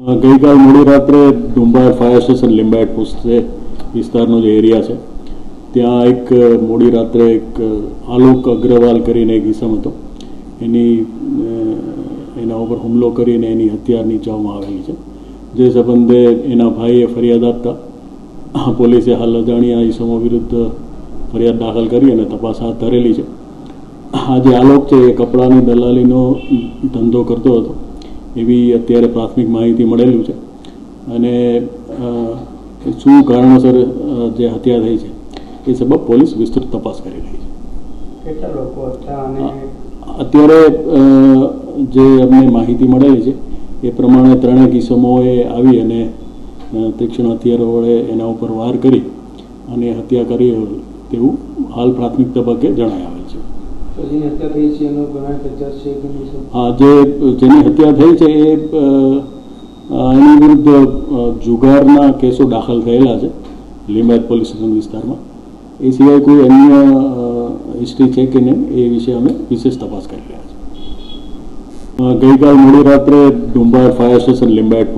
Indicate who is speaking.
Speaker 1: ગઈકાલ મોડી રાત્રે ડુંબાર ફાયર સ્ટેશન લિંબાયત પુસ્તે વિસ્તારનો જે એરિયા છે, ત્યાં એક મોડી રાત્રે એક આલોક અગ્રવાલ કરીને એક ઇસમ હતો. એની એના ઉપર હુમલો કરીને એની હત્યા નીચાવવામાં આવેલી છે. જે સંબંધે એના ભાઈએ ફરિયાદ આપતા પોલીસે હાલ અજાણ્યા ઇસમો વિરુદ્ધ ફરિયાદ દાખલ કરી અને તપાસ હાથ ધરેલી છે. આ જે આલોક છે એ કપડાની દલાલીનો ધંધો કરતો હતો. એવી અત્યારે પ્રાથમિક માહિતી મળેલું છે. અને શું કારણોસર જે હત્યા થઈ છે એ સબબ પોલીસ વિસ્તૃત તપાસ કરી રહી છે.
Speaker 2: કેટલા લોકો હતા અને
Speaker 1: અત્યારે જે અમને માહિતી મળેલી છે એ પ્રમાણે ત્રણેય કિસ્સમોએ આવી અને તીક્ષ્ણ હથિયારો વડે એના ઉપર વાર કરી અને હત્યા કરી તેવું હાલ પ્રાથમિક તબક્કે જણાય
Speaker 2: જેની હત્યા થઈ છે,
Speaker 1: એ એની વિરુદ્ધ જુગારના કેસો દાખલ થયેલા છે, લીંબાયત પોલીસ સ્ટેશન વિસ્તારમાં. એ સિવાય કોઈ અન્ય હિસ્ટ્રી છે કે નહીં, એ વિશે અમે વિશેષ તપાસ કરી રહ્યા છીએ. ગઈકાલ મોડી રાત્રે ડુંબાર ફાયર સ્ટેશન લીંબાયત